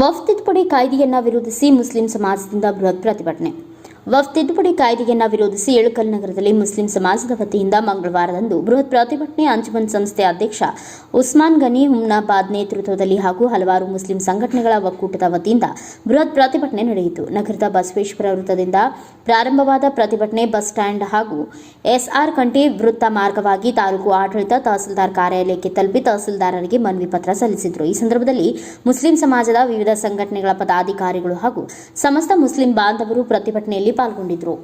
ವಫ್ ತಿದ್ದುಪಡಿ ಕಾಯ್ದೆಯನ್ನ ವಿರೋಧಿಸಿ ಮುಸ್ಲಿಂ ಸಮಾಜದಿಂದ ಬೃಹತ್ ಪ್ರತಿಭಟನೆ. ವಫ್ ತಿದ್ದುಪಡಿ ಕಾಯ್ದೆಯನ್ನ ವಿರೋಧಿಸಿ ಇಳಕಲ್ ನಗರದಲ್ಲಿ ಮುಸ್ಲಿಂ ಸಮಾಜದ ವತಿಯಿಂದ ಮಂಗಳವಾರದಂದು ಬೃಹತ್ ಪ್ರತಿಭಟನೆ ಅಂಜುಮನ್ ಸಂಸ್ಥೆ ಅಧ್ಯಕ್ಷ ಉಸ್ಮಾನ್ ಗನಿ ಹುಮ್ನಾಬಾದ್ ನೇತೃತ್ವದಲ್ಲಿ ಹಾಗೂ ಹಲವಾರು ಮುಸ್ಲಿಂ ಸಂಘಟನೆಗಳ ಒಕ್ಕೂಟದ ವತಿಯಿಂದ ಬೃಹತ್ ಪ್ರತಿಭಟನೆ ನಡೆಯಿತು. ನಗರದ ಬಸವೇಶ್ವರ ವೃತ್ತದಿಂದ ಪ್ರಾರಂಭವಾದ ಪ್ರತಿಭಟನೆ ಬಸ್ ಸ್ಟ್ಯಾಂಡ್ ಹಾಗೂ ಎಸ್ಆರ್ ಕಂಠಿ ವೃತ್ತ ಮಾರ್ಗವಾಗಿ ತಾಲೂಕು ಆಡಳಿತ ತಹಸೀಲ್ದಾರ್ ಕಾರ್ಯಾಲಯಕ್ಕೆ ತಲುಪಿ ತಹಸೀಲ್ದಾರರಿಗೆ ಮನವಿ ಪತ್ರ ಸಲ್ಲಿಸಿದರು. ಈ ಸಂದರ್ಭದಲ್ಲಿ ಮುಸ್ಲಿಂ ಸಮಾಜದ ವಿವಿಧ ಸಂಘಟನೆಗಳ ಪದಾಧಿಕಾರಿಗಳು ಹಾಗೂ ಸಮಸ್ತ ಮುಸ್ಲಿಂ ಬಾಂಧವರು ಪ್ರತಿಭಟನೆಯಲ್ಲಿ ಪಾಲ್ಗೊಂಡಿದ್ದರು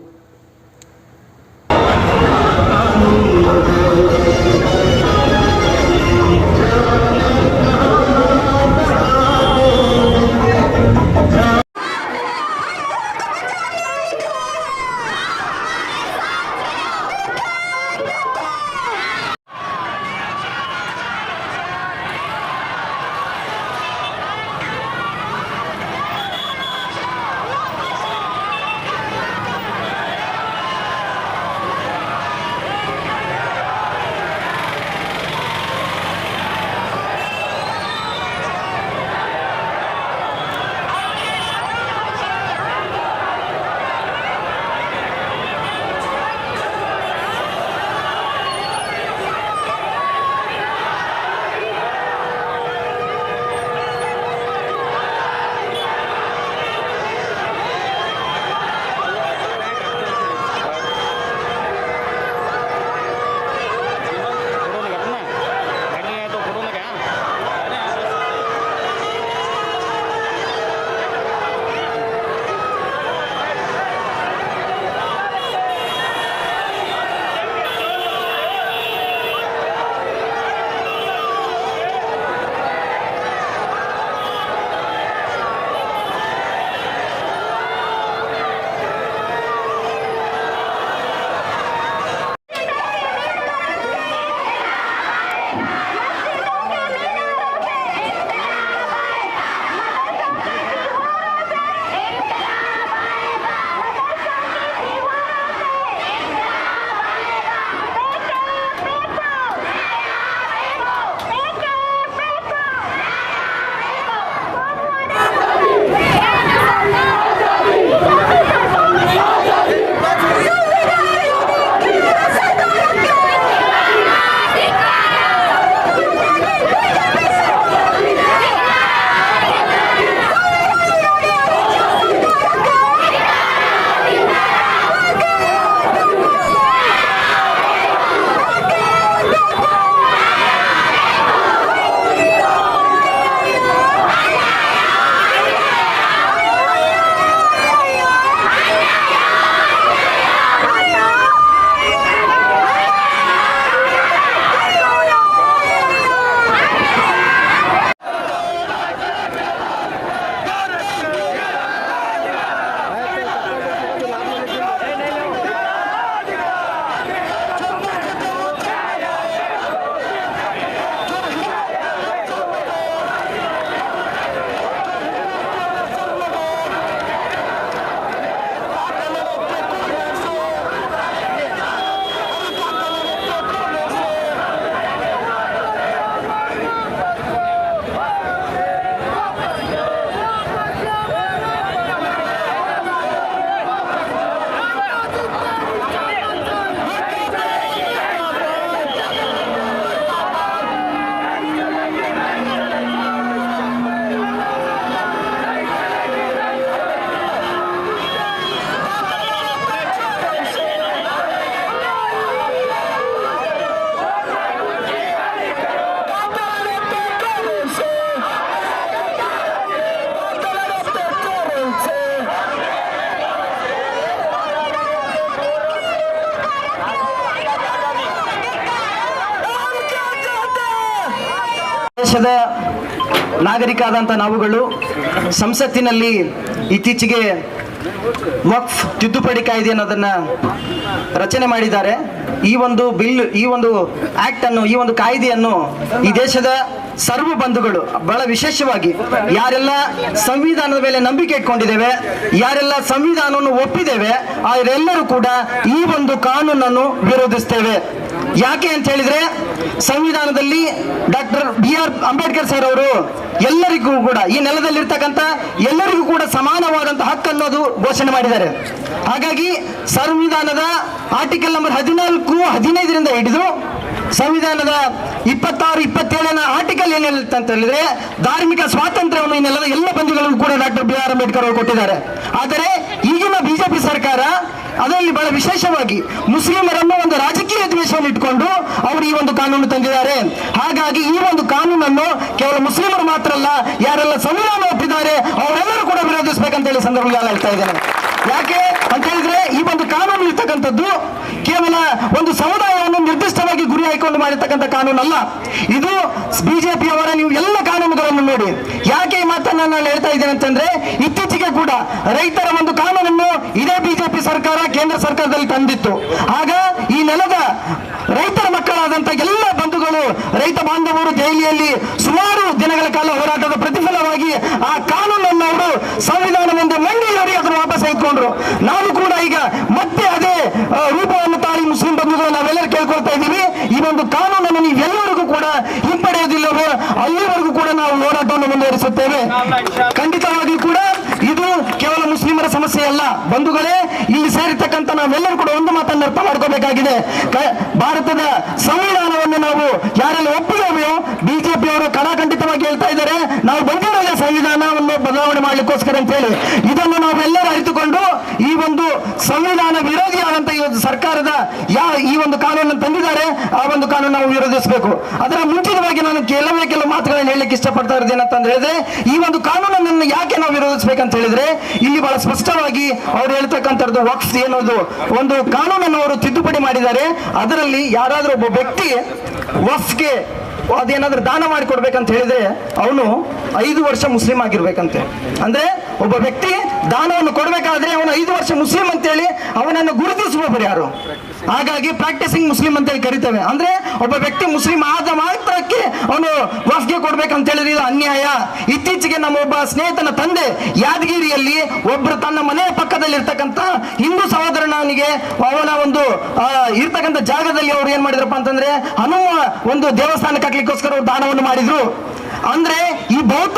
ದೇಶದ ನಾಗರಿಕ ಆದಂಥ ನಾವುಗಳು ಸಂಸತ್ತಿನಲ್ಲಿ ಇತ್ತೀಚೆಗೆ ವಕ್ಫ್ ತಿದ್ದುಪಡಿ ಕಾಯ್ದೆ ಅನ್ನೋದನ್ನು ರಚನೆ ಮಾಡಿದ್ದಾರೆ. ಈ ಒಂದು ಬಿಲ್, ಈ ಒಂದು ಆಕ್ಟ್ ಅನ್ನು, ಈ ಒಂದು ಕಾಯ್ದೆಯನ್ನು ಈ ದೇಶದ ಸರ್ವ ಬಂಧುಗಳು, ಬಹಳ ವಿಶೇಷವಾಗಿ ಯಾರೆಲ್ಲ ಸಂವಿಧಾನದ ಮೇಲೆ ನಂಬಿಕೆ ಇಟ್ಕೊಂಡಿದ್ದೇವೆ, ಯಾರೆಲ್ಲ ಸಂವಿಧಾನವನ್ನು ಒಪ್ಪಿದ್ದೇವೆ ಅವರೆಲ್ಲರೂ ಕೂಡ ಈ ಒಂದು ಕಾನೂನನ್ನು ವಿರೋಧಿಸ್ತೇವೆ. ಯಾಕೆ ಅಂತ ಹೇಳಿದ್ರೆ ಸಂವಿಧಾನದಲ್ಲಿ doctor B R Ambedkar sir ಅವರು ಎಲ್ಲರಿಗೂ ಕೂಡ ಈ ನೆಲದಲ್ಲಿರ್ತಕ್ಕಂಥ ಎಲ್ಲರಿಗೂ ಕೂಡ ಸಮಾನವಾದಂತಹ ಹಕ್ಕು ಅನ್ನೋದು ಘೋಷಣೆ ಮಾಡಿದ್ದಾರೆ. ಹಾಗಾಗಿ ಸಂವಿಧಾನದ ಆರ್ಟಿಕಲ್ ನಂಬರ್ ಹದಿನಾಲ್ಕು, ಹದಿನೈದರಿಂದ ಹಿಡಿದು ಸಂವಿಧಾನದ ಇಪ್ಪತ್ತಾರು, ಇಪ್ಪತ್ತೇಳನ ಆರ್ಟಿಕಲ್ ಏನ್ ಹೇಳುತ್ತೆ ಅಂತ ಹೇಳಿದ್ರೆ ಧಾರ್ಮಿಕ ಸ್ವಾತಂತ್ರ್ಯವನ್ನು ಈ ನೆಲದ ಎಲ್ಲ ಬಂಧುಗಳಿಗೂ ಕೂಡ ಡಾಕ್ಟರ್ ಬಿ ಆರ್ ಅಂಬೇಡ್ಕರ್ ಅವರು ಕೊಟ್ಟಿದ್ದಾರೆ. ಆದರೆ ಬಿಜೆಪಿ ಸರ್ಕಾರ ಅದರಲ್ಲಿ ಬಹಳ ವಿಶೇಷವಾಗಿ ಮುಸ್ಲಿಮರನ್ನು ಒಂದು ರಾಜಕೀಯ ದ್ವೇಷವನ್ನು ಇಟ್ಕೊಂಡು ಅವರು ಈ ಒಂದು ಕಾನೂನು ತಂದಿದ್ದಾರೆ. ಹಾಗಾಗಿ ಈ ಒಂದು ಕಾನೂನನ್ನು ಕೇವಲ ಮುಸ್ಲಿಮರು ಮಾತ್ರ ಅಲ್ಲ, ಯಾರೆಲ್ಲ ಸಂವಿಧಾನ ಒಪ್ಪಿದ್ದಾರೆ, ಅವರೆಲ್ಲರೂ ಕೂಡ ವಿರೋಧಿಸಬೇಕಂತ ಹೇಳಿ ಸಂದರ್ಭದಲ್ಲಿ ಹೇಳ್ತಾ ಇದ್ದೇನೆ. ಯಾಕೆ ಅಂತ ಹೇಳಿದ್ರೆ ಈ ಒಂದು ಕಾನೂನು ಇರ್ತಕ್ಕಂಥದ್ದು ಕೇವಲ ಒಂದು ಸಮುದಾಯವನ್ನು ನಿರ್ದಿಷ್ಟವಾಗಿ ಗುರಿ ಹಾಕಿಕೊಂಡು ಮಾಡಿರ್ತಕ್ಕಂಥ ಕಾನೂನಲ್ಲ. ಇದು ಬಿಜೆಪಿ ಅವರ ನೀವು ಎಲ್ಲ ಕಾನೂನುಗಳನ್ನು ನೋಡಿ. ಯಾಕೆ ಈ ಮಾತನ್ನ ನಾನು ಹೇಳ್ತಾ ಇದ್ದೇನೆ ಅಂತಂದ್ರೆ ಇತ್ತೀಚೆಗೆ ಕೂಡ ರೈತರ ಒಂದು ಕಾನೂನನ್ನು ಇದೇ ಬಿಜೆಪಿ ಸರ್ಕಾರ ಕೇಂದ್ರ ಸರ್ಕಾರದಲ್ಲಿ ತಂದಿತ್ತು. ಆಗ ಈ ನೆಲದ ರೈತರ ಮಕ್ಕಳಾದಂತ ಎಲ್ಲ ಬಂಧುಗಳು ರೈತ ಬಾಂಧವರು ದೆಹಲಿಯಲ್ಲಿ ಸುಮಾರು ದಿನಗಳ ಕಾಲ ಹೋರಾಟದ ಪ್ರತಿಫಲವಾಗಿ ಆ ಕಾನೂನನ್ನು ಅವರು ಸಂವಿಧಾನದಿಂದ ಮಂಡಿಸಿ ಅದನ್ನು ವಾಪಸ್ ಇಟ್ಕೊಂಡ್ರು ನಾವು ಕೂಡ ಈಗ ಮತ್ತೆ ಅದೇ ಆ, ರೂಪವನ್ನು ತಾಳಿ ಮುಸ್ಲಿಂ ಬಂಧುಗಳು ನಾವೆಲ್ಲರೂ ಕೇಳ್ಕೊಳ್ತಾ ಇದ್ದೀವಿ ಈ ಒಂದು ಕಾನೂನನ್ನು ನೀವೆಲ್ಲರಿಗೂ ಕೂಡ ಅಲ್ಲಿವರೆಗೂ ಕೂಡ ನಾವು ಹೋರಾಟವನ್ನು ಮುಂದುವರಿಸುತ್ತೇವೆ. ಖಂಡಿತವಾಗಿ ಕೂಡ ಇದು ಕೇವಲ ಮುಸ್ಲಿಮರ ಸಮಸ್ಯೆ ಅಲ್ಲ. ಬಂಧುಗಳೇ, ಇಲ್ಲಿ ಸೇರಿರ್ತಕ್ಕಂಥ ನಾವೆಲ್ಲರೂ ಕೂಡ ಒಂದು ಮಾತನ್ನು ಅರ್ಥ ಮಾಡ್ಕೋಬೇಕಾಗಿದೆ. ಭಾರತದ ಸಂವಿಧಾನವನ್ನು ನಾವು ಯಾರೆಲ್ಲ ಒಪ್ಪಿದ್ದೇವೆಯೋ ಬಿಜೆಪಿ ಅವರು ಕಡಾಖಂಡಿತವಾಗಿ ಹೇಳ್ತಾ ಇದ್ದಾರೆ, ನಾವು ಬಂದಿರೋ ಸಂವಿಧಾನವನ್ನು ಬದಲಾವಣೆ ಮಾಡಲಿಕ್ಕೋಸ್ಕರ ಅಂತ ಹೇಳಿ ಇದನ್ನು ನಾವೆಲ್ಲರೂ ಅರಿತುಕೊಂಡು ಈ ಒಂದು ಸಂವಿಧಾನ ವಿರೋಧಿಯಾದಂತ ಈ ಸರ್ಕಾರದ ಯಾ ಈ ಒಂದು ಕಾನೂನನ್ನು ತಂದಿದ್ದಾರೆ, ಆ ಒಂದು ಕಾನೂನು ನಾವು ವಿರೋಧಿಸಬೇಕು. ಅದರ ಮುಂಚಿತವಾಗಿ ನಾನು ಕೆಲವೇ ಕೆಲವು ಮಾತುಗಳನ್ನು ಹೇಳಲಿಕ್ಕೆ ಇಷ್ಟಪಡ್ತಾ ಇರೋದು ಏನಂತ ಹೇಳಿದ್ರೆ, ಈ ಒಂದು ಕಾನೂನನ್ನು ಯಾಕೆ ನಾವು ವಿರೋಧಿಸಬೇಕಂತ ಹೇಳಿದ್ರೆ, ಇಲ್ಲಿ ಬಹಳ ಸ್ಪಷ್ಟವಾಗಿ ಅವ್ರು ಹೇಳ್ತಕ್ಕಂಥದ್ದು ವಕ್ಫ್ ಏನೋದು ಒಂದು ಕಾನೂನನ್ನು ಅವರು ತಿದ್ದುಪಡಿ ಮಾಡಿದ್ದಾರೆ, ಅದರಲ್ಲಿ ಯಾರಾದರೂ ಒಬ್ಬ ವ್ಯಕ್ತಿ ವಫ್ಗೆ ಅದೇನಾದ್ರೂ ದಾನ ಮಾಡಿ ಕೊಡ್ಬೇಕಂತ ಹೇಳಿದ್ರೆ ಅವನು ಐದು ವರ್ಷ ಮುಸ್ಲಿಂ ಆಗಿರ್ಬೇಕಂತೆ. ಅಂದ್ರೆ ಒಬ್ಬ ವ್ಯಕ್ತಿ ದಾನವನ್ನು ಕೊಡಬೇಕಾದ್ರೆ ಅವನು ಐದು ವರ್ಷ ಮುಸ್ಲಿಂ ಅಂತೇಳಿ ಅವನನ್ನು ಗುರುತಿಸಬಹುದು ಯಾರು? ಹಾಗಾಗಿ ಪ್ರಾಕ್ಟೀಸಿಂಗ್ ಮುಸ್ಲಿಂ ಅಂತೇಳಿ ಕರಿತೇವೆ. ಅಂದ್ರೆ ಒಬ್ಬ ವ್ಯಕ್ತಿ ಮುಸ್ಲಿಂ ಆದ ಮಾತ್ರಕ್ಕೆ ಅವನು ವಫ್ಗೆ ಕೊಡ್ಬೇಕಂತ ಹೇಳಿದ್ರೆ ಇದು ಅನ್ಯಾಯ. ಇತ್ತೀಚೆಗೆ ನಮ್ಮ ಒಬ್ಬ ಸ್ನೇಹಿತನ ತಂದೆ ಯಾದಗಿರಿಯಲ್ಲಿ ಒಬ್ರು ತನ್ನ ಮನೆಯ ಪಕ್ಕದಲ್ಲಿ ಇರ್ತಕ್ಕಂಥ ಹಿಂದೂ ಸಹೋದರನಿಗೆ ಅವನ ಒಂದು ಇರ್ತಕ್ಕಂಥ ಜಾಗದಲ್ಲಿ ಅವ್ರು ಏನ್ ಮಾಡಿದ್ರಪ್ಪ ಅಂತಂದ್ರೆ ಹನುಮ ಒಂದು ದೇವಸ್ಥಾನ ಕಟ್ಟಲಿಕ್ಕೋಸ್ಕರ ದಾನವನ್ನು ಮಾಡಿದ್ರು. ಅಂದ್ರೆ ಈ ಬೌದ್ಧ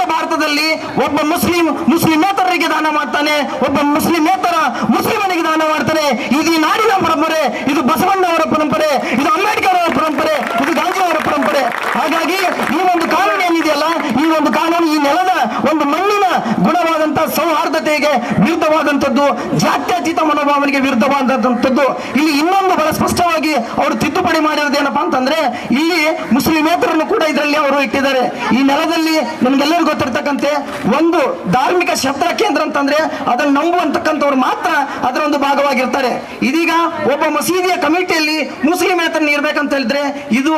ಭಾರತದಲ್ಲಿ ಒಬ್ಬ ಮುಸ್ಲಿಂ ಮುಸ್ಲಿಮೇತರರಿಗೆ ದಾನ ಮಾಡ್ತಾನೆ, ಒಬ್ಬ ಮುಸ್ಲಿಮೇತರ ಮುಸ್ಲಿಮನಿಗೆ ದಾನ ಮಾಡ್ತಾನೆ. ಇದು ನಾಡಿನ ಪರಂಪರೆ, ಇದು ಬಸವಣ್ಣವರ ಪರಂಪರೆ, ಇದು ಅಂಬೇಡ್ಕರ್ ಅವರ ಪರಂಪರೆ ಇದು ಗಾಂಧಿ ಅವರ ಪರಂಪರೆ ಹಾಗಾಗಿ ಈ ಒಂದು ಕಾನೂನು ಏನಿದೆಯಲ್ಲ ಈ ಒಂದು ಕಾನೂನು ಈ ನೆಲದ ಒಂದು ಮಣ್ಣಿನ ಗುಣವಾದಂತ ಸೌಹಾರ್ದತೆಗೆ ವಿರುದ್ಧವಾದಂಥದ್ದು, ಜಾತ್ಯತೀತ ಮನೋಭಾವನೆಗೆ ವಿರುದ್ಧವಾದಂಥದ್ದು. ಇಲ್ಲಿ ಇನ್ನೊಂದು ಬಹಳ ಸ್ಪಷ್ಟವಾಗಿ ಅವರು ತಿದ್ದುಪಡಿ ಮಾಡಿರೋದು ಏನಪ್ಪಾ ಅಂತಂದ್ರೆ, ಇಲ್ಲಿ ಮುಸ್ಲಿಮೇತರನ್ನು ಕೂಡ ಇದರಲ್ಲಿ ಅವರು ಇಟ್ಟಿದ್ದಾರೆ. ಈ ನೆಲದಲ್ಲಿ ನಮ್ಗೆಲ್ಲರಿಗೂ ಗೊತ್ತಿರ್ತಕ್ಕಂತೆ, ಒಂದು ಧಾರ್ಮಿಕ ಶಸ್ತ್ರ ಕೇಂದ್ರ ಅಂತಂದ್ರೆ, ಅದನ್ನು ನಂಬುವಂತಕ್ಕಂಥವ್ರು ಮಾತ್ರ ಅದರ ಒಂದು ಭಾಗವಾಗಿರ್ತಾರೆ. ಇದೀಗ ಒಬ್ಬ ಮಸೀದಿಯ ಕಮಿಟಿಯಲ್ಲಿ ಮುಸ್ಲಿಮೇತರನ್ನು ಇರ್ಬೇಕಂತ ಹೇಳಿದ್ರೆ, ಇದು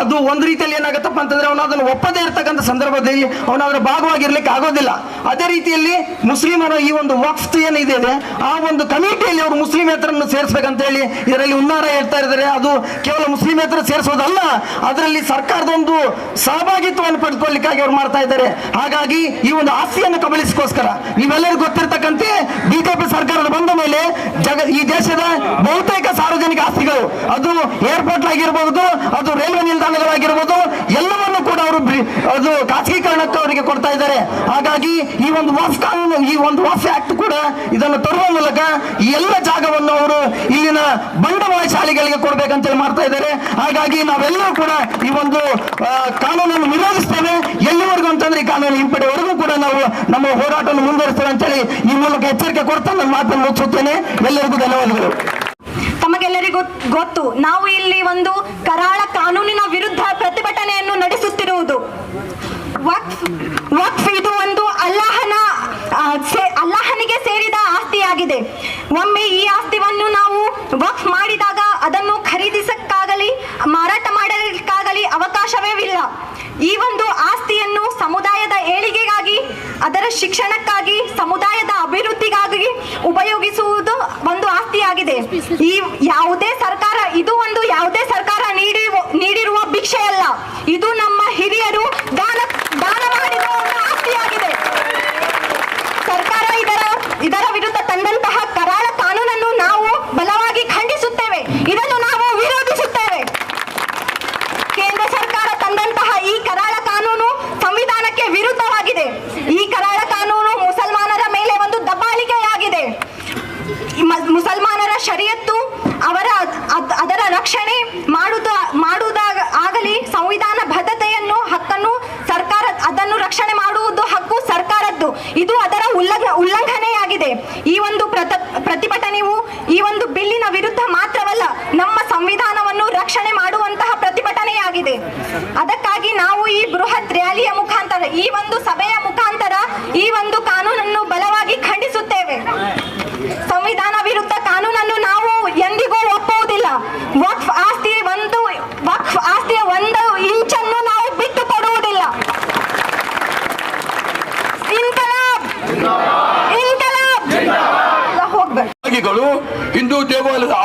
ಅದು ಒಂದು ರೀತಿಯಲ್ಲಿ ಏನಾಗುತ್ತಪ್ಪ ಅಂತಂದ್ರೆ ಅವನು ಅದನ್ನು ಒಪ್ಪದೇ ಇರ್ತಕ್ಕಂಥ ಸಂದರ್ಭದಲ್ಲಿ ಅವನು ಅದರ ಭಾಗವಾಗಿರ್ಲಿಕ್ಕೆ ಆಗೋದಿಲ್ಲ. ಅದೇ ರೀತಿಯಲ್ಲಿ ಮುಸ್ಲಿಮರ ಈ ಒಂದು ವಕ್ಫ್ ಏನಿದೆ ಆ ಒಂದು ಕಮಿಟಿಯಲ್ಲಿ ಅವರು ಮುಸ್ಲಿಮೇತರನ್ನು ಸೇರಿಸಬೇಕಂತ ಹೇಳಿ ಇದರಲ್ಲಿ ಉನ್ನಾರ ಹೇಳ್ತಾ ಇದ್ದಾರೆ. ಅದು ಕೇವಲ ಮುಸ್ಲಿಮೇತರ ಸೇರಿಸೋದಲ್ಲ, ಅದರಲ್ಲಿ ಸರ್ಕಾರದ ಒಂದು ಸಹಭಾಗಿತ್ವವನ್ನು ಪಡೆದುಕೊಳ್ಳಿಕ್ಕಾಗಿ ಅವ್ರು ಮಾಡ್ತಾ ಇದ್ದಾರೆ. ಹಾಗಾಗಿ ಈ ಒಂದು ಆಸ್ತಿಯನ್ನು ಕಬಳಿಸಿಕೋಸ್ಕರ ನೀವೆಲ್ಲರಿಗೂ ಗೊತ್ತಿರತಕ್ಕಂತೆ ಬಿಜೆಪಿ ಸರ್ಕಾರದ ಬಂದ ಮೇಲೆ ಜಗ, ಈ ದೇಶದ ಬಹುತೇಕ ಸಾರ್ವಜನಿಕ ಆಸ್ತಿಗಳು, ಅದು ಏರ್ಪೋರ್ಟ್ ಆಗಿರಬಹುದು ಅದು ರೈಲ್ವೆ ನಿಲ್ದಾಣಗಳಾಗಿರಬಹುದು ಎಲ್ಲವನ್ನು ಕೂಡ ಅವರು ಅದು ಖಾಸಗೀಕರಣಕ್ಕೆ ಅವರಿಗೆ ಕೊಡ್ತಾ ಇದ್ದಾರೆ. ಹಾಗಾಗಿ ಈ ಒಂದು ವಾಫ್ ಕಾನೂನು ಈ ಒಂದು ಹೊಸ ಆಕ್ಟ್ ಕೂಡ ಇದನ್ನು ತರುವ ಮೂಲಕ ಎಲ್ಲ ಜಾಗವನ್ನು ಅವರು ಇಲ್ಲಿನ ಬಂಡವಾಳಶಾಲಿಗಳಿಗೆ ಕೊಡ್ಬೇಕಂತೇಳಿ ಮಾಡ್ತಾ ಇದ್ದಾರೆ. ಹಾಗಾಗಿ ನಾವೆಲ್ಲರೂ ಕೂಡ ಈ ಒಂದು ಕಾನೂನನ್ನು ವಿರೋಧಿಸ್ತೇವೆ. ಎಲ್ಲಿವರೆಗೂ ಅಂತಂದ್ರೆ ಈ ಕಾನೂನು ಹಿಂಪಡೆವರೆಗೂ ಕೂಡ ನಾವು ನಮ್ಮ ಹೋರಾಟವನ್ನು ಮುಂದುವರಿಸ್ತೇವೆ ಅಂತೇಳಿ ಈ ಮೂಲಕ ಎಚ್ಚರಿಕೆ ಕೊಡ್ತಾ ನನ್ನ ಮಾತನ್ನು ಮುಚ್ಚುತ್ತೇನೆ ಎಲ್ಲರಿಗೂ ಧನ್ಯವಾದಗಳು. ತಮಗೆಲ್ಲರಿಗೂ ಗೊತ್ತು, ನಾವು ಇಲ್ಲಿ ಒಂದು ಕರಾಳ ಕಾನೂನಿನ ವಿರುದ್ಧ ಪ್ರತಿಭಟನೆಯನ್ನು ನಡೆಸುತ್ತಿರುವುದು ವಕ್ಫ್ ವಕ್ಫ್ ಇದು ಒಂದು ಅಲ್ಲಾಹನ ಆ, ಸೇ- ಅಲ್ಲಾಹನಿಗೆ ಸೇರಿದ ಆಸ್ತಿಯಾಗಿದೆ ಒಮ್ಮೆ ಈ ಆಸ್ತಿಯನ್ನು ನಾವು ಮಾಡಿದಾಗ ಅದನ್ನು ಖರೀದಿಸಕ್ಕಾಗಲಿ, ಮಾರಾಟ ಮಾಡಲಿಕ್ಕಾಗಲಿ ಅವಕಾಶವೇ ಇಲ್ಲ. ಈ ಒಂದು ಆಸ್ತಿಯನ್ನು ಸಮುದಾಯದ ಏಳಿಗೆಗಾಗಿ, ಅದರ ಶಿಕ್ಷಣಕ್ಕಾಗಿ, ಸಮುದಾಯದ ಅಭಿವೃದ್ಧಿಗಾಗಿ ಉಪಯೋಗಿಸುವುದು ಒಂದು ಆಸ್ತಿಯಾಗಿದೆ. ಈ ಯಾವುದೇ ಸರ್ಕಾರ, ಇದು ಒಂದು ಯಾವುದೇ ಸರ್ಕಾರ ನೀಡಿ ನೀಡಿರುವ ಭಿಕ್ಷೆ ಅಲ್ಲ ಇದು ನಮ್ಮ ಹಿರಿಯರು ದಾನ ದಾನ ಮಾಡಿದ ಆಸ್ತಿಯಾಗಿದೆ. ಸರ್ಕಾರ ಇದರ ಇದರ ವಿರುದ್ಧ ತಂದಂತಹ ಕರಾಳ ಕಾನೂನನ್ನು ನಾವು ಬಲವಾಗಿ ಖಂಡಿಸುತ್ತೇವೆ ಇದನ್ನು ನಾವು ವಿರೋಧಿಸುತ್ತೇವೆ ಕೇಂದ್ರ ಸರ್ಕಾರ ತಂದಂತಹ ಈ ಕರಾಳ ಕಾನೂನು ಸಂವಿಧಾನಕ್ಕೆ ವಿರುದ್ಧ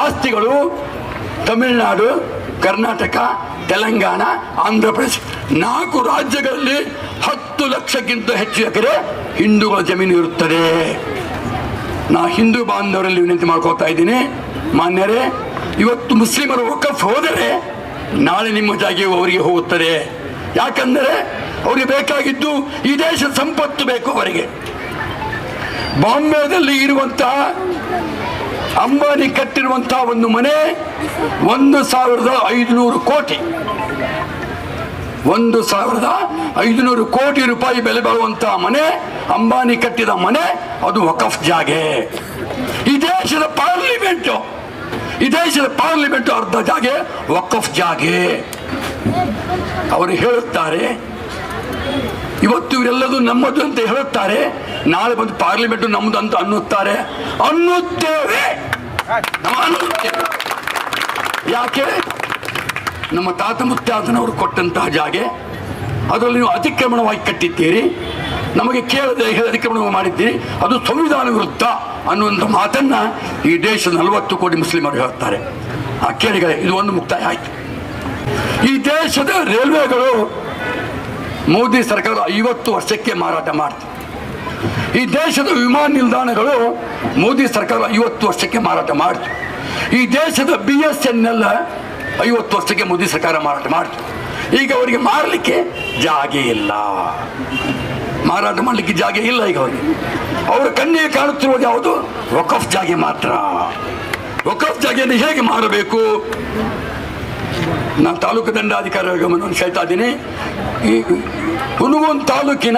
ಆಸ್ತಿಗಳು ತಮಿಳುನಾಡು ಕರ್ನಾಟಕ, ತೆಲಂಗಾಣ ಆಂಧ್ರ ಪ್ರದೇಶ ನಾಲ್ಕು ರಾಜ್ಯಗಳಲ್ಲಿ ಹತ್ತು ಲಕ್ಷಕ್ಕಿಂತ ಹೆಚ್ಚು ಎಕರೆ ಹಿಂದೂಗಳ ಜಮೀನು ಇರುತ್ತದೆ. ನಾ ಹಿಂದೂ ಬಾಂಧವರಲ್ಲಿ ವಿನಂತಿ ಮಾಡ್ಕೋತಾ ಇದ್ದೀನಿ. ಮಾನ್ಯರೇ, ಇವತ್ತು ಮುಸ್ಲಿಮರು ಒಕ್ಕಫ್ ಹೋದರೆ ನಾಳೆ ನಿಮ್ಮ ಜಾಗೆಯು ಅವರಿಗೆ ಹೋಗುತ್ತದೆ. ಯಾಕಂದರೆ ಅವರಿಗೆ ಬೇಕಾಗಿದ್ದು ಈ ದೇಶದ ಸಂಪತ್ತು ಬೇಕು ಅವರಿಗೆ. ಬಾಂಬೆದಲ್ಲಿ ಇರುವಂತಹ ಅಂಬಾನಿ ಕಟ್ಟಿರುವಂತಹ ಒಂದು ಮನೆ ಒಂದು ಸಾವಿರದ ಐದುನೂರು ಕೋಟಿ. ಒಂದು ಸಾವಿರದ ಐದುನೂರು ಕೋಟಿ ರೂಪಾಯಿ ಬೆಲೆ ಬಾಳುವಂತಹ ಮನೆ, ಅಂಬಾನಿ ಕಟ್ಟಿದ ಮನೆ, ಅದು ವಕಫ್ ಜಾಗೆ. ಈ ದೇಶದ ಪಾರ್ಲಿಮೆಂಟು, ಈ ದೇಶದ ಪಾರ್ಲಿಮೆಂಟ್ ಅರ್ಧ ಜಾಗೆ ವಕಫ್ ಜಾಗೆ. ಅವರು ಹೇಳುತ್ತಾರೆ ಇವತ್ತು ಇವರೆಲ್ಲದೂ ನಮ್ಮದು ಅಂತ ಹೇಳುತ್ತಾರೆ. ನಾಳೆ ಬಂದು ಪಾರ್ಲಿಮೆಂಟ್ ನಮ್ಮದು ಅಂತ ಅನ್ನುತ್ತಾರೆ. ಅನ್ನುತ್ತೇವೆ. ಯಾಕೆ? ನಮ್ಮ ತಾತ ಮುತ್ತಾತನವರು ಕೊಟ್ಟಂತಹ ಜಾಗೆ, ಅದರಲ್ಲಿ ನೀವು ಅತಿಕ್ರಮಣವಾಗಿ ಕಟ್ಟಿದ್ದೀರಿ. ನಮಗೆ ಕೇಳದೆ ಹೇಳಿ ಅತಿಕ್ರಮಣ ಮಾಡಿದ್ದೀರಿ. ಅದು ಸಂವಿಧಾನ ವಿರುದ್ಧ ಅನ್ನುವಂಥ ಮಾತನ್ನ ಈ ದೇಶದ ನಲವತ್ತು ಕೋಟಿ ಮುಸ್ಲಿಮರು ಹೇಳ್ತಾರೆ ಆ ಕೇಳಿಗಳೇ, ಇದು ಒಂದು ಮುಕ್ತಾಯ ಆಯಿತು. ಈ ದೇಶದ ರೈಲ್ವೆಗಳು ಮೋದಿ ಸರ್ಕಾರ ಐವತ್ತು ವರ್ಷಕ್ಕೆ ಮಾರಾಟ ಮಾಡ್ತು. ಈ ದೇಶದ ವಿಮಾನ ನಿಲ್ದಾಣಗಳು ಮೋದಿ ಸರ್ಕಾರ ಐವತ್ತು ವರ್ಷಕ್ಕೆ ಮಾರಾಟ ಮಾಡ್ತು. ಈ ದೇಶದ ಬಿ ಎಸ್ ಎನ್ ಎಲ್ ಐವತ್ತು ವರ್ಷಕ್ಕೆ ಮೋದಿ ಸರ್ಕಾರ ಮಾರಾಟ ಮಾಡ್ತು. ಈಗ ಅವರಿಗೆ ಮಾರಲಿಕ್ಕೆ ಜಾಗ ಇಲ್ಲ. ಮಾರಾಟ ಮಾಡಲಿಕ್ಕೆ ಜಾಗ ಇಲ್ಲ ಈಗ ಅವರಿಗೆ. ಅವರು ಕಣ್ಣಿಗೆ ಕಾಣುತ್ತಿರುವುದು ಯಾವುದು? ವಕಫ್ ಜಾಗೆ ಮಾತ್ರ. ವಕಫ್ ಜಾಗೆಯನ್ನು ಹೇಗೆ ಮಾರಬೇಕು? ನಾನು ತಾಲೂಕು ದಂಡಾಧಿಕಾರಿಗಳ ಗಮನವನ್ನು ಹೇಳ್ತಾ ಇದ್ದೀನಿ. ಈ ಹುಣಗುನ್ ತಾಲೂಕಿನ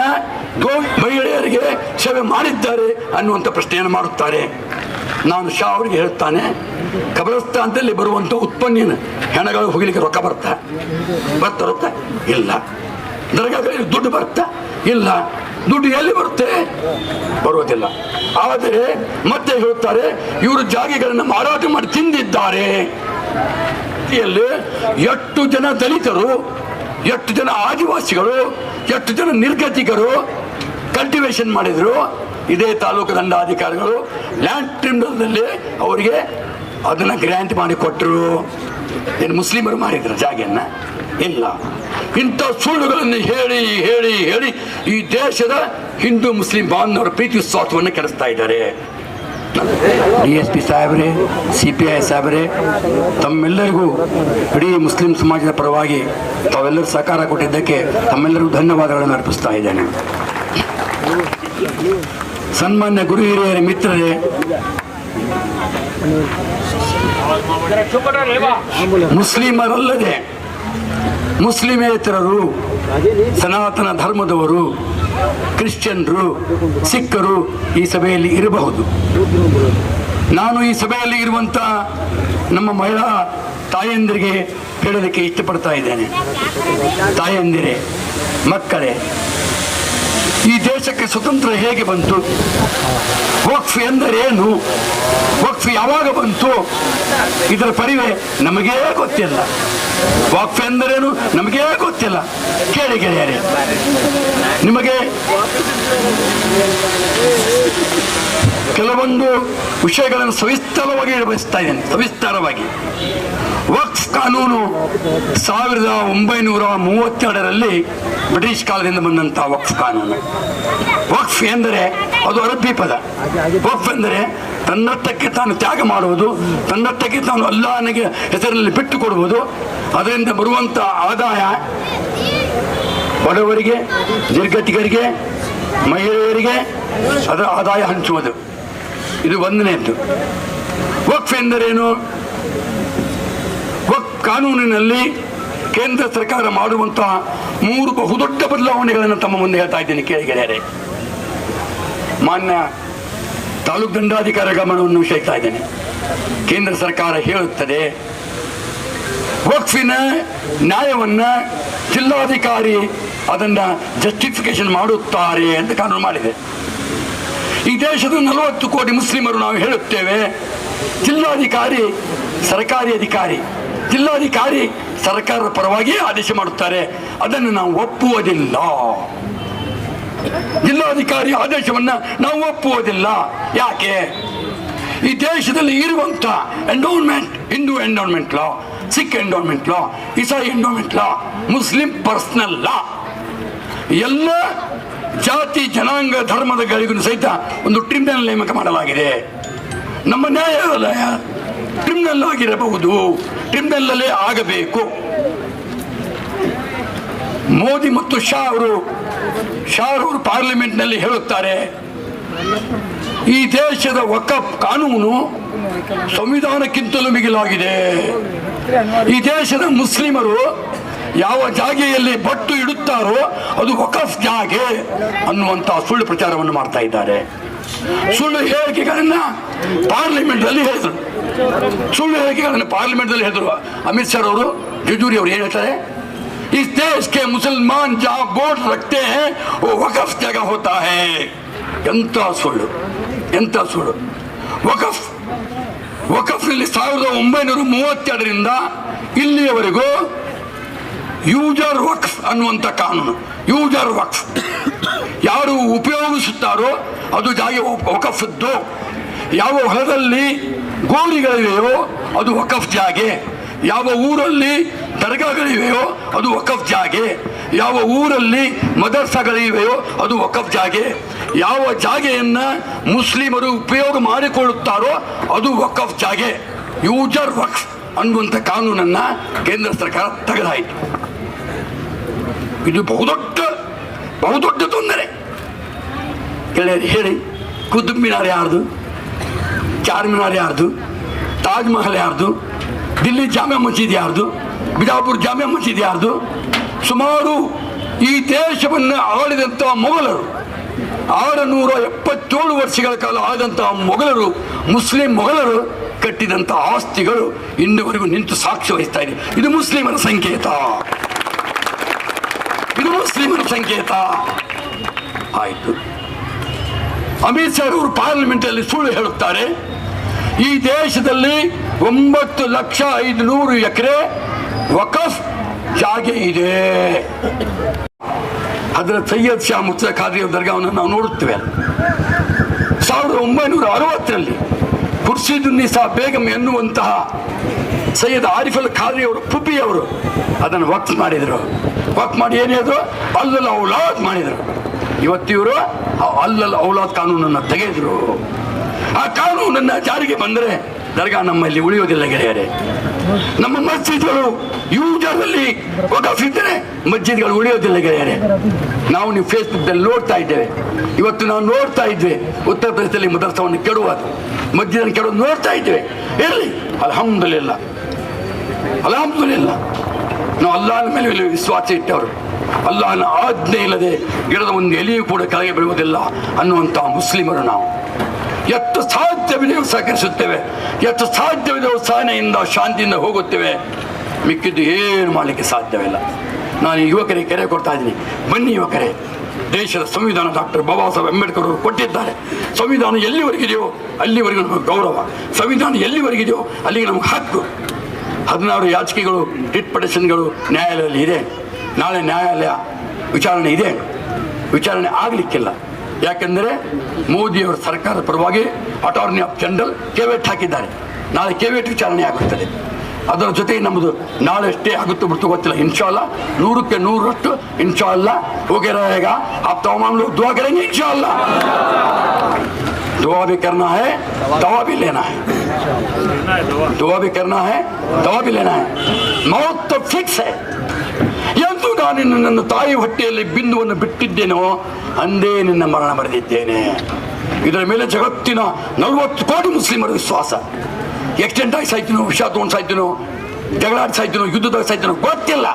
ಗೋ ಮಹಿಳೆಯರಿಗೆ ಸೇವೆ ಮಾಡಿದ್ದಾರೆ ಅನ್ನುವಂಥ ಪ್ರಶ್ನೆಯನ್ನು ಮಾಡುತ್ತಾರೆ. ನಾನು ಶಾ ಅವರಿಗೆ ಹೇಳುತ್ತಾನೆ ಕಬರಸ್ಥಾನದಲ್ಲಿ ಬರುವಂಥ ಉತ್ಪನ್ನ ಹೆಣಗಳು ಹೋಗಲಿಕ್ಕೆ ರೊಕ್ಕ ಬರ್ತಾ ಬರ್ತಾ ಇಲ್ಲ. ದರ್ಗಾಗಳಿಗೆ ದುಡ್ಡು ಬರ್ತಾ ಇಲ್ಲ. ದುಡ್ಡು ಎಲ್ಲಿ ಬರುತ್ತೆ? ಬರುವುದಿಲ್ಲ. ಆದರೆ ಮತ್ತೆ ಹೇಳುತ್ತಾರೆ, ಇವರು ಜಾಗಿಗಳನ್ನು ಮಾರಾಟ ಮಾಡಿ ತಿಂದಿದ್ದಾರೆ. ಎಷ್ಟು ಜನ ದಲಿತರು ಎಷ್ಟು ಜನ ಆದಿವಾಸಿಗಳು, ಎಷ್ಟು ಜನ ನಿರ್ಗತಿಕರು ಕಲ್ಟಿವೇಶನ್ ಮಾಡಿದ್ರು. ಇದೇ ತಾಲೂಕು ದಂಡಾಧಿಕಾರಿಗಳು ಲ್ಯಾಂಡ್ ಟ್ರಿಬ್ಯುನಲ್ನಲ್ಲಿ ಅವರಿಗೆ ಅದನ್ನು ಗ್ರ್ಯಾಂಟ್ ಮಾಡಿ ಕೊಟ್ಟರು ಏನು ಮುಸ್ಲಿಮರು ಮಾಡಿದ್ರು ಜಾಗೆಯನ್ನು ಇಲ್ಲ. ಇಂಥ ಸುಳ್ಳುಗಳನ್ನು ಹೇಳಿ ಹೇಳಿ ಹೇಳಿ ಈ ದೇಶದ ಹಿಂದೂ ಮುಸ್ಲಿಂ ಬಾಂಧವರ ಪ್ರೀತಿ ವಿಶ್ವಾಸವನ್ನು ಕೆಡಿಸ್ತಾ ಇದ್ದಾರೆ. ಡಿ ಎಸ್ ಪಿ ಸಾಹೇಬ್ರೆ, ಸಿ ಪಿ ಐ ಸಾಹೇಬ್ರೆ, ತಮ್ಮೆಲ್ಲರಿಗೂ ಇಡೀ ಮುಸ್ಲಿಂ ಸಮಾಜದ ಪರವಾಗಿ ತಾವೆಲ್ಲರೂ ಸಹಕಾರ ಕೊಟ್ಟಿದ್ದಕ್ಕೆ ತಮ್ಮೆಲ್ಲರಿಗೂ ಧನ್ಯವಾದಗಳನ್ನು ಅರ್ಪಿಸ್ತಾ ಇದ್ದೇನೆ. ಸನ್ಮಾನ್ಯ ಗುರು ಹಿರಿಯರ, ಮಿತ್ರರೇ, ಮುಸ್ಲಿಮರಲ್ಲದೆ ಮುಸ್ಲಿಮೇತರರು, ಸನಾತನ ಧರ್ಮದವರು ಕ್ರಿಶ್ಚಿಯನ್ರು, ಸಿಖ್ಖರು ಈ ಸಭೆಯಲ್ಲಿ ಇರಬಹುದು. ನಾನು ಈ ಸಭೆಯಲ್ಲಿ ಇರುವಂಥ ನಮ್ಮ ಮಹಿಳಾ ತಾಯಂದಿರಿಗೆ ಹೇಳೋದಕ್ಕೆ ಇಷ್ಟಪಡ್ತಾ ಇದ್ದೇನೆ. ತಾಯಂದಿರೇ, ಮಕ್ಕಳೇ ಈ ದೇಶಕ್ಕೆ ಸ್ವತಂತ್ರ ಹೇಗೆ ಬಂತು? ವಕ್ಫ್ ಎಂದರೇನು ವಕ್ಫ್ ಯಾವಾಗ ಬಂತು? ಇದರ ಪರಿವೆ ನಮಗೇ ಗೊತ್ತಿಲ್ಲ. ವಕ್ಫ್ ಎಂದರೇನು ನಮಗೇ ಗೊತ್ತಿಲ್ಲ. ಕೇಳಿ ಗೆಳೆಯರೇ, ನಿಮಗೆ ಕೆಲವೊಂದು ವಿಷಯಗಳನ್ನು ಸವಿಸ್ತಾರವಾಗಿ ಬಯಸ್ತಾ ಇದ್ದೇನೆ. ಸವಿಸ್ತಾರವಾಗಿ. ವಕ್ಫ್ ಕಾನೂನು ಸಾವಿರದ ಒಂಬೈನೂರ ಮೂವತ್ತೆರಡರಲ್ಲಿ ಬ್ರಿಟಿಷ್ ಕಾಲದಿಂದ ಬಂದಂತಹ ವಕ್ಫ್ ಕಾನೂನು. ವಕ್ಫ್ ಎಂದರೆ ಅದು ಅರಬ್ಬಿ ಪದ. ವಕ್ಫ್ ಎಂದರೆ ತನ್ನಷ್ಟಕ್ಕೆ ತಾನು ತ್ಯಾಗ ಮಾಡುವುದು, ತನ್ನಷ್ಟಕ್ಕೆ ತಾನು ಅಲ್ಲಾನಿಗೆ ಹೆಸರಲ್ಲಿ ಬಿಟ್ಟು ಕೊಡುವುದು, ಅದರಿಂದ ಬರುವಂಥ ಆದಾಯ ಬಡವರಿಗೆ, ನಿರ್ಗತಿಕರಿಗೆ, ಮಹಿಳೆಯರಿಗೆ ಅದರ ಆದಾಯ ಹಂಚುವುದು. ಇದು ಒಂದನೇದ್ದು ವಕ್ಫ್ ಎಂದರೇನು? ಕಾನೂನಿನಲ್ಲಿ ಕೇಂದ್ರ ಸರ್ಕಾರ ಮಾಡುವಂತಹ ಮೂರು ಬಹುದೊಡ್ಡ ಬದಲಾವಣೆಗಳನ್ನು ತಮ್ಮ ಮುಂದೆ ಹೇಳ್ತಾ ಇದ್ದೇನೆ ಕೇಳಿಗೆಳೆಯರೆ ಮಾನ್ಯ ತಾಲೂಕು ದಂಡಾಧಿಕಾರಿ ಗಮನವನ್ನು ಸೆಳ್ತಾ ಇದ್ದೇನೆ. ಕೇಂದ್ರ ಸರ್ಕಾರ ಹೇಳುತ್ತದೆ, ವಕ್ಫಿನ ನ್ಯಾಯವನ್ನ ಜಿಲ್ಲಾಧಿಕಾರಿ ಅದನ್ನ ಜಸ್ಟಿಫಿಕೇಶನ್ ಮಾಡುತ್ತಾರೆ ಅಂತ ಕಾನೂನು ಮಾಡಿದೆ. ಈ ದೇಶದ ನಲವತ್ತು ಕೋಟಿ ಮುಸ್ಲಿಮರು ನಾವು ಹೇಳುತ್ತೇವೆ, ಜಿಲ್ಲಾಧಿಕಾರಿ, ಸರ್ಕಾರಿ ಅಧಿಕಾರಿ ಜಿಲ್ಲಾಧಿಕಾರಿ ಸರ್ಕಾರ ಪರವಾಗಿ ಆದೇಶ ಮಾಡುತ್ತಾರೆ. ಅದನ್ನು ನಾವು ಒಪ್ಪುವುದಿಲ್ಲ. ಜಿಲ್ಲಾಧಿಕಾರಿ ಆದೇಶವನ್ನ ನಾವು ಒಪ್ಪುವುದಿಲ್ಲ. ಯಾಕೆ? ಈ ದೇಶದಲ್ಲಿ ಇರುವಂತ endowment Hindu endowment law Sikh endowment law ಇಸಾಯಿ endowment law Muslim personal law ಎಲ್ಲ ಜಾತಿ, ಜನಾಂಗ ಧರ್ಮದಗಳಿಗೂ ಸಹಿತ ಒಂದು ಟ್ರಿಬ್ಯುನಲ್ ನೇಮಕ ಮಾಡಲಾಗಿದೆ. ನಮ್ಮ ನ್ಯಾಯಾಲಯ ಟ್ರಿಬ್ಯುನಲ್ ಆಗಿರಬಹುದು. ಆಗಬೇಕು. ಮೋದಿ ಮತ್ತು ಶಾ ಅವರು ಶಾ ಅವರು ಪಾರ್ಲಿಮೆಂಟ್ನಲ್ಲಿ ಹೇಳುತ್ತಾರೆ, ಈ ದೇಶದ ವಕಫ್ ಕಾನೂನು ಸಂವಿಧಾನಕ್ಕಿಂತಲೂ ಮಿಗಿಲಾಗಿದೆ. ಈ ದೇಶದ ಮುಸ್ಲಿಮರು ಯಾವ ಜಾಗೆಯಲ್ಲಿ ಬಟ್ಟು ಇಡುತ್ತಾರೋ ಅದು ವಕಫ್ ಜಾಗೆ ಅನ್ನುವಂತಹ ಸುಳ್ಳು ಪ್ರಚಾರವನ್ನು ಮಾಡ್ತಾ ಇದ್ದಾರೆ. ಸುಳ್ಳು ಹೇಳಿಕೆಗಳನ್ನ ಪಾರ್ಲಿಮೆಂಟ್ ಅಲ್ಲಿ ಹೇಳಿದ್ರು ಸುಳ್ಳು ಹೇಳಿಕೆಗಳನ್ನು ಪಾರ್ಲಿಮೆಂಟ್ ಅಲ್ಲಿ ಹೇಳಿದ್ರು ಅಮಿತ್ ಶಾ ಅವರು ಜುಜೂರಿ ಅವರು ಏನ್ ಹೇಳ್ತಾರೆ इस देश के मुसलमान जहां वोट रखते हैं वो वकफ जगह होता है ಎಂತ ಸುಳ್ಳು ಎಂತ ಸುಳ್ಳು ವಕಫ್ ವಕಫ್ನಲ್ಲಿ ಸಾವಿರದ ಒಂಬೈನೂರ ಮೂವತ್ತೆರಡರಿಂದ ಇಲ್ಲಿಯವರೆಗೂ ಯೂಜರ್ ವಕ್ಫ್ ಅನ್ನುವಂಥ ಕಾನೂನು ಯೂಜರ್ ವಕ್ಫ್ ಯಾರು ಉಪಯೋಗಿಸುತ್ತಾರೋ ಅದು ಜಾಗೆ ವಕಫದ್ದು ಯಾವ ಹೊಲದಲ್ಲಿ ಗೋರಿಗಳಿವೆಯೋ ಅದು ವಕಫ್ ಜಾಗೆ. ಯಾವ ಊರಲ್ಲಿ ದರ್ಗಾಗಳಿವೆಯೋ ಅದು ವಕಫ್ ಜಾಗೆ. ಯಾವ ಊರಲ್ಲಿ ಮದರ್ಸಾಗಳಿವೆಯೋ ಅದು ವಕಫ್ ಜಾಗೆ. ಯಾವ ಜಾಗೆಯನ್ನು ಮುಸ್ಲಿಮರು ಉಪಯೋಗ ಮಾಡಿಕೊಳ್ಳುತ್ತಾರೋ ಅದು ವಕಫ್ ಜಾಗೆ. ಯೂಜರ್ ವಕ್ಫ್ ಅನ್ನುವಂಥ ಕಾನೂನನ್ನು ಕೇಂದ್ರ ಸರ್ಕಾರ ತೆಗೆದಾಯಿತು. ಇದು ಬಹುದೊಡ್ಡ ಬಹುದೊಡ್ಡ ತೊಂದರೆ. ಗೆಳೆಯರು ಹೇಳಿ ಕುತುಬ್ ಮಿನಾರ್ ಯಾರ್ದು? ಚಾರ್ಮಿನಾರ್ ಯಾರ್ದು? ತಾಜ್ ಮಹಲ್ ಯಾರ್ದು? ದಿಲ್ಲಿ ಜಾಮಿಯಾ ಮಸೀದಿ ಯಾರ್ದು? ಬಿಜಾಪುರ್ ಜಾಮಿಯಾ ಮಸೀದಿ ಯಾರ್ದು? ಸುಮಾರು ಈ ದೇಶವನ್ನು ಆಳಿದಂಥ ಮೊಘಲರು, ಆರುನೂರ ಎಪ್ಪತ್ತೇಳು ವರ್ಷಗಳ ಕಾಲ ಆದಂತಹ ಮೊಘಲರು, ಮುಸ್ಲಿಂ ಮೊಘಲರು ಕಟ್ಟಿದಂಥ ಆಸ್ತಿಗಳು ಇನ್ನುವರೆಗೂ ನಿಂತು ಸಾಕ್ಷಿ ವಹಿಸ್ತಾ ಇದೆ. ಇದು ಮುಸ್ಲಿಮರ ಸಂಕೇತ. ಮುಸ್ಲಿಮರ ಸಂಕೇತ. ಆಯಿತು. ಅಮಿತ್ ಶಾ ಅವರು ಪಾರ್ಲಿಮೆಂಟಲ್ಲಿ ಸುಳ್ಳು ಹೇಳುತ್ತಾರೆ. ಈ ದೇಶದಲ್ಲಿ ಒಂಬತ್ತು ಲಕ್ಷ ಐದು ನೂರು ಎಕರೆ ವಕಫ್ ಜಾಗೆ ಇದೆ. ಅದರ ಸೈಯದ್ ಶಾ ಮುಸ್ತ ಖಾದ್ರಿ ದರ್ಗಾವನ್ನು ನಾವು ನೋಡುತ್ತೇವೆ. ಸಾವಿರದ ಒಂಬೈನೂರ ಅರವತ್ತರಲ್ಲಿ ಖುರ್ಷಿದುನ್ನಿಸಾ ಬೇಗಂ ಎನ್ನುವಂತಹ ಸೈಯದ್ ಆರಿಫಲ್ ಖಾದ್ರಿ ಅವರು, ಪುಪಿ ಅವರು ಅದನ್ನು ವಕ್ಫ್ ಮಾಡಿದರು. ವಕ್ಫ್ ಮಾಡಿ ಏನಿದ್ರು ಅಲ್ಲಲ್ಲ ಔಲಾದ್ ಮಾಡಿದರು. ಇವತ್ತಿವರು ಅಲ್ಲಲ್ಲ ಔಲಾದ್ ಕಾನೂನನ್ನು ತೆಗೆದ್ರು. ಆ ಕಾನೂನನ್ನ ಜಾರಿಗೆ ಬಂದರೆ ದರ್ಗಾ ನಮ್ಮಲ್ಲಿ ಉಳಿಯೋದಿಲ್ಲ ಗೆಳೆಯರೆ. ನಮ್ಮ ಮಸ್ಜಿದ್ಗಳು ಯೂಜರ್ನಲ್ಲಿ ಇದ್ದರೆ ಮಸ್ಜಿದ್ಗಳು ಉಳಿಯೋದಿಲ್ಲ ಗೆಳೆಯರೆ. ನಾವು ನೀವು ಫೇಸ್ಬುಕ್ದಲ್ಲಿ ನೋಡ್ತಾ ಇದ್ದೇವೆ. ಇವತ್ತು ನಾವು ನೋಡ್ತಾ ಇದ್ವಿ. ಉತ್ತರ ಪ್ರದೇಶದಲ್ಲಿ ಮದರ್ಸವನ್ನು ಕೆಡುವುದು ಮಸ್ಜಿದನ್ನು ಕೆಡುವುದು ನೋಡ್ತಾ ಇದ್ದೇವೆ. ಇರಲಿ. ಅಲ್ಹಮ್ದುಲಿಲ್ಲ. ಅಲ್ಹಮ್ದುಲಿಲ್ಲ. ನಾವು ಅಲ್ಲಾನ ಮೇಲೆ ವಿಶ್ವಾಸ ಇಟ್ಟವರು. ಅಲ್ಲಾನ ಆಜ್ಞೆ ಇಲ್ಲದೆ ಗಿಡದ ಒಂದು ಎಲೆಯೂ ಕೂಡ ಕೆಳಗೆ ಬೀಳುವುದಿಲ್ಲ ಅನ್ನುವಂಥ ಮುಸ್ಲಿಮರು ನಾವು. ಎಷ್ಟು ಸಾಧ್ಯವಿದೆಯೋ ಸಹಕರಿಸುತ್ತೇವೆ. ಎಷ್ಟು ಸಾಧ್ಯವಿದೆಯೋ ಸಹನೆಯಿಂದ, ಶಾಂತಿಯಿಂದ ಹೋಗುತ್ತೇವೆ. ಮಿಕ್ಕಿದ್ದು ಏನು ಮಾಡಲಿಕ್ಕೆ ಸಾಧ್ಯವಿಲ್ಲ. ನಾನು ಯುವಕರಿಗೆ ಕೆರೆ ಕೊಡ್ತಾ ಇದ್ದೀನಿ. ಬನ್ನಿ ಯುವಕರೇ. ದೇಶದ ಸಂವಿಧಾನ ಡಾಕ್ಟರ್ ಬಾಬಾ ಸಾಹೇಬ್ ಅಂಬೇಡ್ಕರ್ ಅವರು ಕೊಟ್ಟಿದ್ದಾರೆ. ಸಂವಿಧಾನ ಎಲ್ಲಿವರೆಗಿದೆಯೋ ಅಲ್ಲಿವರೆಗೂ ನಮಗೆ ಗೌರವ. ಸಂವಿಧಾನ ಎಲ್ಲಿವರೆಗಿದೆಯೋ ಅಲ್ಲಿಗೆ ನಮಗೆ ಹಕ್ಕು. ಹದಿನಾರು ಯಾಚಿಕೆಗಳು ರಿಟ್ ಪಟಿಷನ್ಗಳು ನ್ಯಾಯಾಲಯದಲ್ಲಿ ಇದೆ. ನಾಳೆ ನ್ಯಾಯಾಲಯ ವಿಚಾರಣೆ ಇದೆ. ವಿಚಾರಣೆ ಆಗಲಿಕ್ಕಿಲ್ಲ. ಯಾಕೆಂದರೆ ಮೋದಿಯವರ ಸರ್ಕಾರದ ಪರವಾಗಿ ಅಟಾರ್ನಿ ಆಫ್ ಜನರಲ್ ಕೆವೆಟ್ ಹಾಕಿದ್ದಾರೆ. ನಾಳೆ ಕೆವೆಟ್ ವಿಚಾರಣೆ ಆಗುತ್ತದೆ. ಅದರ ಜೊತೆ ನಮ್ಮದು ನಾಳೆ ಎಷ್ಟೇ ಆಗುತ್ತೋ ಬಿಡ್ತು ಗೊತ್ತಿಲ್ಲ. ಇನ್ಶಾಲ್ಲ ನೂರಕ್ಕೆ ನೂರರಷ್ಟು ಇನ್ಶಾಲ್ಲ ಹೋಗಿರೋಗ ಆಪ್ ತಮಾಮ್ ಲೋಗ್ ದುವಾ ಇನ್ಶಾಲ್ಲ ದುವಾಭಿ ಕರ್ನಾ ಹೈ ದವಾಭಿ ಲೇನಾ ಹೇ. दुआ भी करना है दवा भी लेना है मौत तो फिक्स है ಎಂದು ನಾನು ನನ್ನ ತಾಯಿ ಹೊಟ್ಟೆಯಲ್ಲಿ ಬಿಂದುವನ್ನು ಬಿಟ್ಟಿದ್ದೇನೋ ಅಂದೇ ನಿನ್ನ ಮರಣ ಬರೆದಿದ್ದೇನೆ ಇದರ ಮೇಲೆ ಜಗತ್ತಿನ ನಲವತ್ತು ಕೋಟಿ ಮುಸ್ಲಿಮರ ವಿಶ್ವಾಸ ಎಕ್ಸಿಡೆಂಟ್ ಆಗಿ ಸಾಯ್ತೀನೋ ವಿಷ ತಗೊಂಡು ಸಾಯ್ತೀನೋ ಜಗಳಾಡಿ ಸಾಯ್ತೀನೋ ಯುದ್ಧದಾಗ ಸಾಯ್ತೀನೋ ಗೊತ್ತಿಲ್ಲ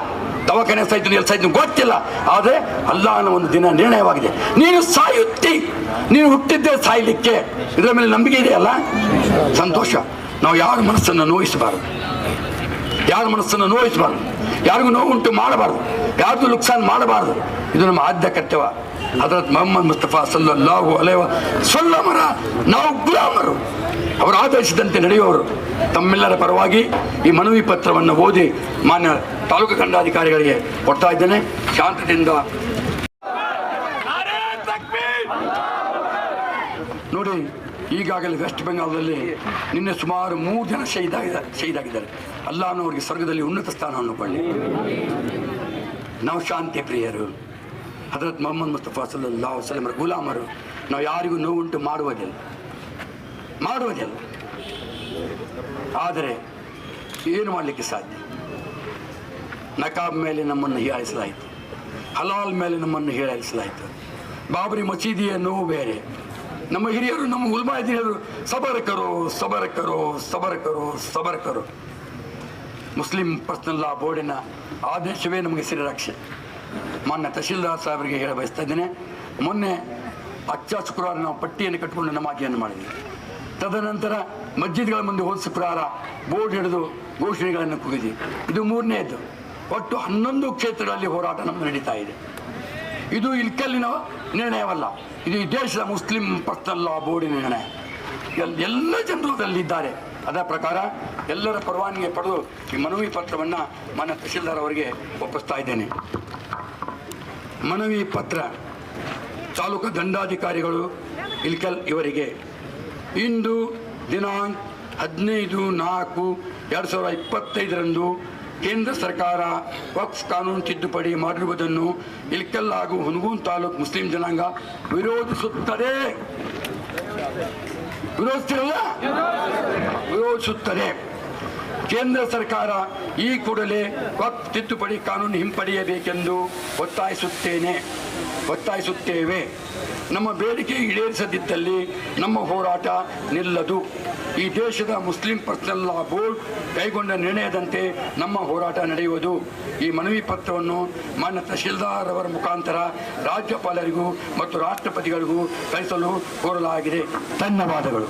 ದವಾಖಾನೆ ಸಾಯ್ತು ಎಲ್ಲಿ ಸಾಯ್ತೀನಿ ಗೊತ್ತಿಲ್ಲ. ಆದರೆ ಅಲ್ಲಾಹನ ಒಂದು ದಿನ ನಿರ್ಣಯವಾಗಿದೆ. ನೀನು ಸಾಯುತ್ತಿ. ನೀನು ಹುಟ್ಟಿದ್ದೇ ಸಾಯ್ಲಿಕ್ಕೆ. ಇದರ ಮೇಲೆ ನಂಬಿಕೆ ಇದೆಯಲ್ಲ? ಸಂತೋಷ. ನಾವು ಯಾರ ಮನಸ್ಸನ್ನು ನೋಯಿಸಬಾರದು? ಯಾರ ಮನಸ್ಸನ್ನು ನೋಯಿಸಬಾರದು? ಯಾರಿಗೂ ನೋವುಂಟು ಮಾಡಬಾರದು. ಯಾರ್ದು ನುಕ್ಸಾನ್ ಮಾಡಬಾರದು. ಇದು ನಮ್ಮ ಆದ್ಯ ಕರ್ತವ್ಯ. ಹಜರತ್ ಮೊಹಮ್ಮದ್ ಮುಸ್ತಫಾ ಸಲ್ಲಲ್ಲಾಹು ಅಲೇವ ಸೊಲ್ಲಮರ, ನಾವು ಗುಲಾಮರು. ಅವರು ಆದೇಶದಂತೆ ನಡೆಯುವವರು ತಮ್ಮೆಲ್ಲರ ಪರವಾಗಿ ಈ ಮನವಿ ಪತ್ರವನ್ನು ಓದಿ ಮಾನ್ಯ ತಾಲೂಕು ಖಂಡಾಧಿಕಾರಿಗಳಿಗೆ ಕೊಡ್ತಾ ಇದ್ದೇನೆ. ಶಾಂತದಿಂದ ನೋಡಿ, ಈಗಾಗಲೇ ವೆಸ್ಟ್ ಬೆಂಗಾಲದಲ್ಲಿ ನಿನ್ನೆ ಸುಮಾರು ಮೂರು ಜನ ಶಹೀದಾಗಿದ್ದಾರೆ ಶಹೀದಾಗಿದ್ದಾರೆ. ಅಲ್ಲಾನು ಅವರಿಗೆ ಸ್ವರ್ಗದಲ್ಲಿ ಉನ್ನತ ಸ್ಥಾನವನ್ನು ಕೊಡಲಿ. ನಾವು ಶಾಂತಿ ಪ್ರಿಯರು. ಹಜರತ್ ಮೊಹಮ್ಮದ್ ಮುಸ್ತಫಾ ಸಲ್ಲಾಹು ವಸಲಮರ ಗುಲಾಮರು, ನಾವು ಯಾರಿಗೂ ನೋವುಂಟು ಮಾಡುವುದಿಲ್ಲ. ಮಾಡುವುದಿಲ್ಲ. ಆದರೆ ಏನು ಮಾಡಲಿಕ್ಕೆ ಸಾಧ್ಯ? ನಕಾಬ್ ಮೇಲೆ ನಮ್ಮನ್ನು ಹೀಯಾಳಿಸಲಾಯಿತು. ಹಲಾಲ್ ಮೇಲೆ ನಮ್ಮನ್ನು ಹೀಯಾಳಿಸಲಾಯಿತು. ಬಾಬರಿ ಮಸೀದಿಯ ನೋವು ಬೇರೆ. ನಮ್ಮ ಹಿರಿಯರು, ನಮ್ಮ ಉಲ್ಮಾಯಿದಿ ಹೇಳಿದ್ರು ಸಬರಕರು ಸಬರಕರು ಸಬರಕರು ಸಬರಕರು. ಮುಸ್ಲಿಂ ಪರ್ಸನಲ್ ಲಾ ಬೋರ್ಡಿನ ಆದೇಶವೇ ನಮಗೆ ಶ್ರೀರಕ್ಷೆ ಮಾನ್ಯ ತಹಶೀಲ್ದಾರ್ ಸಾಹೇಬರಿಗೆ ಹೇಳ ಬಯಸ್ತಾ ಇದ್ದೇನೆ. ಮೊನ್ನೆ ಅಚ್ಚ ಶುಕ್ರವಾರ ನಾವು ಪಟ್ಟಿಯನ್ನು ಕಟ್ಟಿಕೊಂಡು ನಮಾಜಿಯನ್ನು ಮಾಡಿದ್ವಿ. ತದನಂತರ ಮಸ್ಜಿದ್ಗಳ ಮುಂದೆ ಹೋದ ಶುಕ್ರವಾರ ಬೋರ್ಡ್ ಹಿಡಿದು ಘೋಷಣೆಗಳನ್ನು ಕೂಗಿದ್ವಿ. ಇದು ಮೂರನೇದ್ದು ಒಟ್ಟು ಹನ್ನೊಂದು ಕ್ಷೇತ್ರಗಳಲ್ಲಿ ಹೋರಾಟ ನಮ್ಮದು ನಡೀತಾ ಇದೆ. ಇದು ಇಲ್ಕಲ್ಲಿನ ನಿರ್ಣಯವಲ್ಲ. ಇದು ದೇಶದ ಮುಸ್ಲಿಂ ಪರ್ಸನಲ್ ಲಾ ಬೋರ್ಡಿನ ನಿರ್ಣಯ. ಎಲ್- ಎಲ್ಲ ಜನರು ಅದರಲ್ಲಿದ್ದಾರೆ. ಅದರ ಪ್ರಕಾರ ಎಲ್ಲರ ಪರವಾನಗಿ ಪಡೆದು ಈ ಮನವಿ ಪತ್ರವನ್ನು ಮಾನ್ಯ ತಹಶೀಲ್ದಾರ್ ಅವರಿಗೆ ಒಪ್ಪಿಸ್ತಾ ಇದ್ದೇನೆ. ಮನವಿ ಪತ್ರ ತಾಲೂಕು ದಂಡಾಧಿಕಾರಿಗಳು ಇಲ್ಕಲ್ ಇವರಿಗೆ. ಇಂದು ದಿನಾಂಕ ಹದಿನೈದು ನಾಲ್ಕು ಎರಡು ಸಾವಿರದ ಇಪ್ಪತ್ತೈದರಂದು ಕೇಂದ್ರ ಸರ್ಕಾರ ವಕ್ಫ್ ಕಾನೂನು ತಿದ್ದುಪಡಿ ಮಾಡಿರುವುದನ್ನು ಇಲ್ಕಲ್ ಹಾಗೂ ಹುನಗೂನ್ ತಾಲೂಕು ಮುಸ್ಲಿಂ ಜನಾಂಗ ವಿರೋಧಿಸುತ್ತದೆ. ವಿರೋಧಿಸ್ತಿರಲ್ಲ? ವಿರೋಧಿಸುತ್ತದೆ ಕೇಂದ್ರ ಸರ್ಕಾರ ಈ ಕೂಡಲೇ ವಕ್ಫ್ ತಿದ್ದುಪಡಿ ಕಾನೂನು ಹಿಂಪಡೆಯಬೇಕೆಂದು ಒತ್ತಾಯಿಸುತ್ತೇನೆ. ಒತ್ತಾಯಿಸುತ್ತೇವೆ. ನಮ್ಮ ಬೇಡಿಕೆ ಈಡೇರಿಸದಿದ್ದಲ್ಲಿ ನಮ್ಮ ಹೋರಾಟ ನಿಲ್ಲದು. ಈ ದೇಶದ ಮುಸ್ಲಿಂ ಪರ್ಸನಲ್ ಲಾ ಬೋರ್ಡ್ ಕೈಗೊಂಡ ನಿರ್ಣಯದಂತೆ ನಮ್ಮ ಹೋರಾಟ ನಡೆಯುವುದು. ಈ ಮನವಿ ಪತ್ರವನ್ನು ಮಾನ್ಯ ತಹಶೀಲ್ದಾರ್ ಅವರ ಮುಖಾಂತರ ರಾಜ್ಯಪಾಲರಿಗೂ ಮತ್ತು ರಾಷ್ಟ್ರಪತಿಗಳಿಗೂ ಕಳಿಸಲು ಕೋರಲಾಗಿದೆ. ಧನ್ಯವಾದಗಳು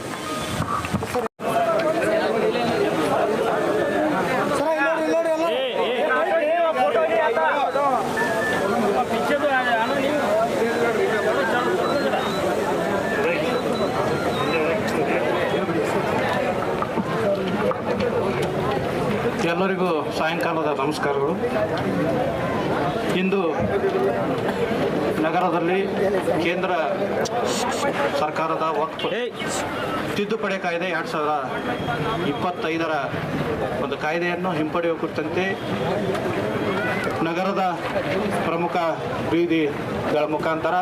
ಎಲ್ಲರಿಗೂ ಸಾಯಂಕಾಲದ ನಮಸ್ಕಾರಗಳು. ಇಂದು ನಗರದಲ್ಲಿ ಕೇಂದ್ರ ಸರ್ಕಾರದ ವಕ್ಫ್ ತಿದ್ದುಪಡಿ ಕಾಯ್ದೆ ಎರಡು ಸಾವಿರ ಇಪ್ಪತ್ತೈದರ ಒಂದು ಕಾಯ್ದೆಯನ್ನು ಹಿಂಪಡೆಯುವ ಕುರಿತಂತೆ ನಗರದ ಪ್ರಮುಖ ಬೀದಿಗಳ ಮುಖಾಂತರ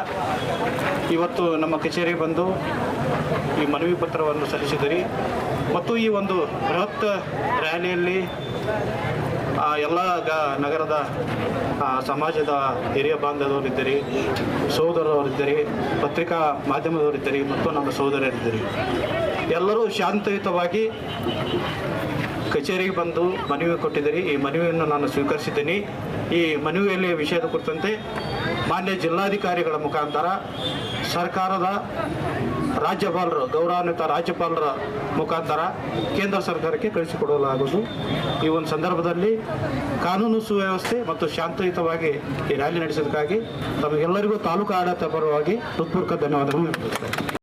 ಇವತ್ತು ನಮ್ಮ ಕಚೇರಿಗೆ ಬಂದು ಈ ಮನವಿ ಪತ್ರವನ್ನು ಸಲ್ಲಿಸಿದಿರಿ ಮತ್ತು ಈ ಒಂದು ಬೃಹತ್ ರ್ಯಾಲಿಯಲ್ಲಿ ಎಲ್ಲ ಗ ನಗರದ ಸಮಾಜದ ಹಿರಿಯ ಬಾಂಧವರಿದ್ದೀರಿ ಸಹೋದರವರಿದ್ದೀರಿ ಪತ್ರಿಕಾ ಮಾಧ್ಯಮದವರಿದ್ದೀರಿ ಮತ್ತು ನಮ್ಮ ಸಹೋದರರಿದ್ದೀರಿ ಎಲ್ಲರೂ ಶಾಂತಯುತವಾಗಿ ಕಚೇರಿಗೆ ಬಂದು ಮನವಿ ಕೊಟ್ಟಿದ್ದೀರಿ. ಈ ಮನವಿಯನ್ನು ನಾನು ಸ್ವೀಕರಿಸಿದ್ದೀನಿ. ಈ ಮನವಿಯಲ್ಲಿ ವಿಷಯದ ಕುರಿತಂತೆ ಮಾನ್ಯ ಜಿಲ್ಲಾಧಿಕಾರಿಗಳ ಮುಖಾಂತರ ಸರ್ಕಾರದ ರಾಜ್ಯಪಾಲರು ಗೌರವಾನ್ವಿತ ರಾಜ್ಯಪಾಲರ ಮುಖಾಂತರ ಕೇಂದ್ರ ಸರ್ಕಾರಕ್ಕೆ ಕಳಿಸಿಕೊಡಲಾಗುವುದು ಈ ಒಂದು ಸಂದರ್ಭದಲ್ಲಿ ಕಾನೂನು ಸುವ್ಯವಸ್ಥೆ ಮತ್ತು ಶಾಂತಿಯುತವಾಗಿ ಈ ರ್ಯಾಲಿ ನಡೆಸೋದಕ್ಕಾಗಿ ತಮಗೆಲ್ಲರಿಗೂ ತಾಲೂಕು ಆಡಳಿತ ಪರವಾಗಿ ಹೃತ್ಪೂರ್ವಕ ಧನ್ಯವಾದಗಳು